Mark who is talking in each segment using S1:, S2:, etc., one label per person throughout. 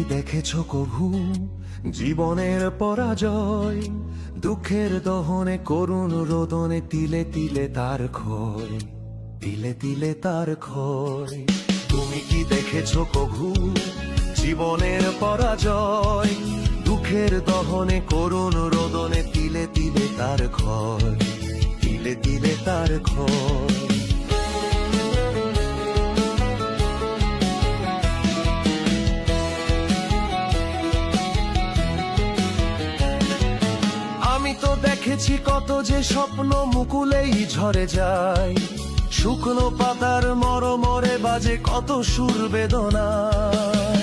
S1: দেখেছ কভু? জীবনের পরাজয়, দুঃখের দহনে, করুণ রোদনে, তিলে তিলে তার ক্ষয়, তিলে তিলে তার ক্ষয়। তুমি কি দেখেছ কভু? জীবনের পরাজয়, দুঃখের দহনে, করুণ রোদনে, তিলে তিলে তার ক্ষয়, তিলে তিলে তার ক্ষয়। দেখেছি কত যে স্বপ্ন মুকুলেই ঝরে যায়। শুকনো পাতার মরমরে বাজে কত সুর বেদনায়।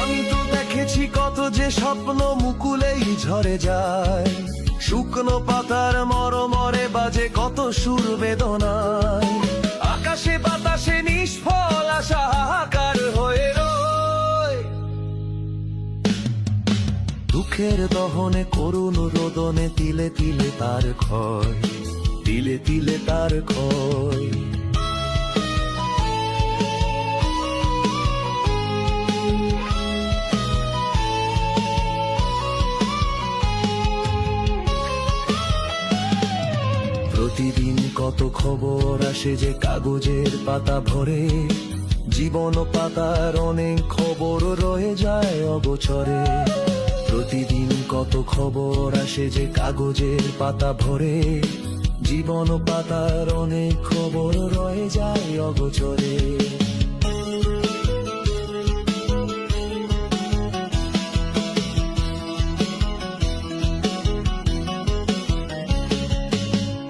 S1: আমি তো দেখেছি কত যে স্বপ্ন মুকুলেই ঝরে যায়। শুকনো পাতার মরমরে বাজে কত সুর বেদনায়। আকাশে বাতাসে নিষ্ফল আশা হাহাকার হয়ে দুঃখের দহনে করুণ রোদনে তিলে তিলে তার ক্ষয়, তিলে তিলে তার ক্ষয়। প্রতিদিন কত খবর আসে যে কাগজের পাতা ভরে, জীবন পাতার অনেক খবর রয়ে যায় অগোচরে। প্রতিদিন কত খবর আসে যে কাগজের পাতা ভরে। জীবন পাতার অনেক খবর রয়ে যায় অগোচরে।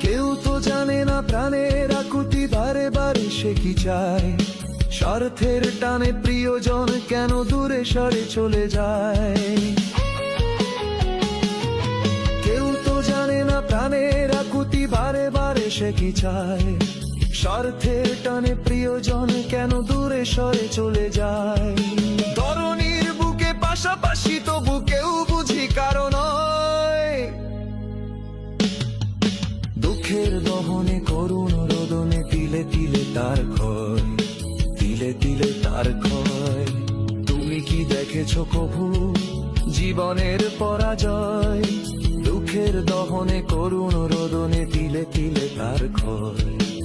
S1: কেউ তো জানে না প্রাণের আকুতি বারে বারে সে কি চায়। স্বার্থের টানে প্রিয়জন কেন দূরে সরে চলে যায়? সে কি চায়? স্বার্থের টানে প্রিয়জন কেন দূরে সরে চলে যায়? তরুণীর বুকে পাশাপাশি তবু কেউ বুঝি কারণ দুঃখের দহনে করুণ রোদনে তিলে তিলে তার ক্ষয়, তিলে তিলে তার ক্ষয়। তুমি কি দেখেছ কভু? জীবনের পরাজয়। দহনে করুণ রোদনে তিলে তিলে তার ক্ষয়।